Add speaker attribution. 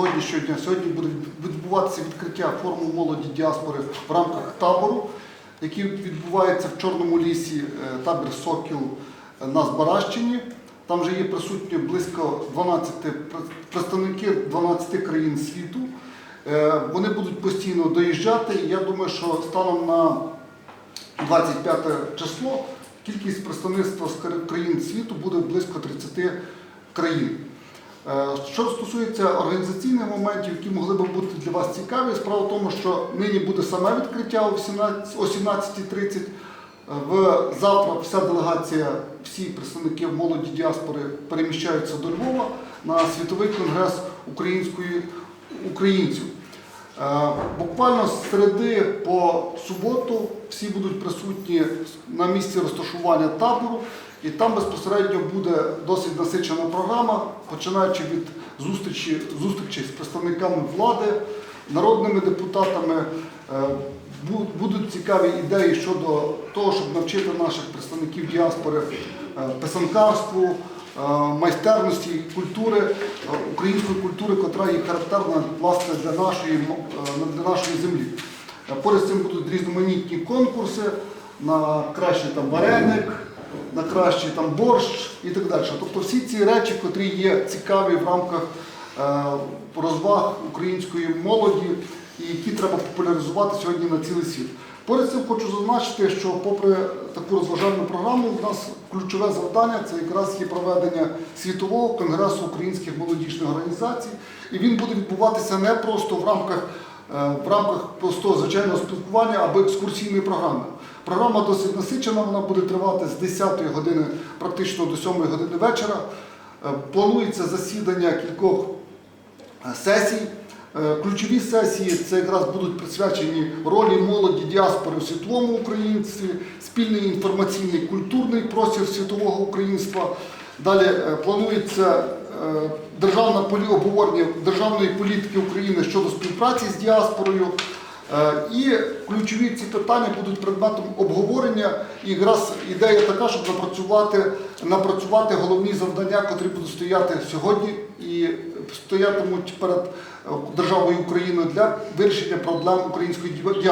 Speaker 1: Сьогоднішнього дня сьогодні буде відбуватися відкриття форуму молоді діаспори в рамках табору, який відбувається в Чорному лісі, е, табір Сокіл на Збаращині. Там вже є присутні близько 12 пр- представники 12 країн світу. Е, Вони будуть постійно доїжджати. Я думаю, що станом на 25 число кількість представництва з країн світу буде близько 30 країн. Е, Що стосується організаційних моментів, які могли б бути для вас цікаві, справа в тому, що нині буде саме відкриття о 17.30. Е, В завтра вся делегація, всі представники молоді діаспори переміщаються до Львова на світовий конгрес української українців. Е, Буквально з середи по суботу всі будуть присутні на місці розташування табору, і там безпосередньо буде досить насичена програма, починаючи від зустрічі, зустрічі з представниками влади, народними депутатами. Е, Будуть цікаві ідеї щодо того, щоб навчити наших представників діаспори е, писанкарству, е, майстерності, культури, української культури, котра є характерна власне для нашої, для нашої землі. Поряд з цим будуть різноманітні конкурси на кращий там вареник, на кращий там борщ і так далі. Тобто всі ці речі, котрі є цікаві в рамках е, розваг української молоді і які треба популяризувати сьогодні на цілий світ. Поряд з цим хочу зазначити, що попри таку розважальну програму, у нас ключове завдання це якраз є проведення світового конгресу українських молодіжних організацій, і він буде відбуватися не просто в рамках е, в рамках простого звичайного спілкування або екскурсійної програми. Програма досить насичена, вона буде тривати з 10 години практично до 7 години вечора. Е, Планується засідання кількох е, сесій. Е, Ключові сесії це якраз будуть присвячені ролі молоді діаспори в світовому українстві, спільний інформаційний культурний простір світового українства. Далі планується державна обговорення державної політики України щодо співпраці з діаспорою. Е, І ключові ці питання будуть предметом обговорення. І якраз ідея така, щоб напрацювати, напрацювати головні завдання, котрі будуть стояти сьогодні і стоятимуть перед е, державою Україною для вирішення проблем української діаспори.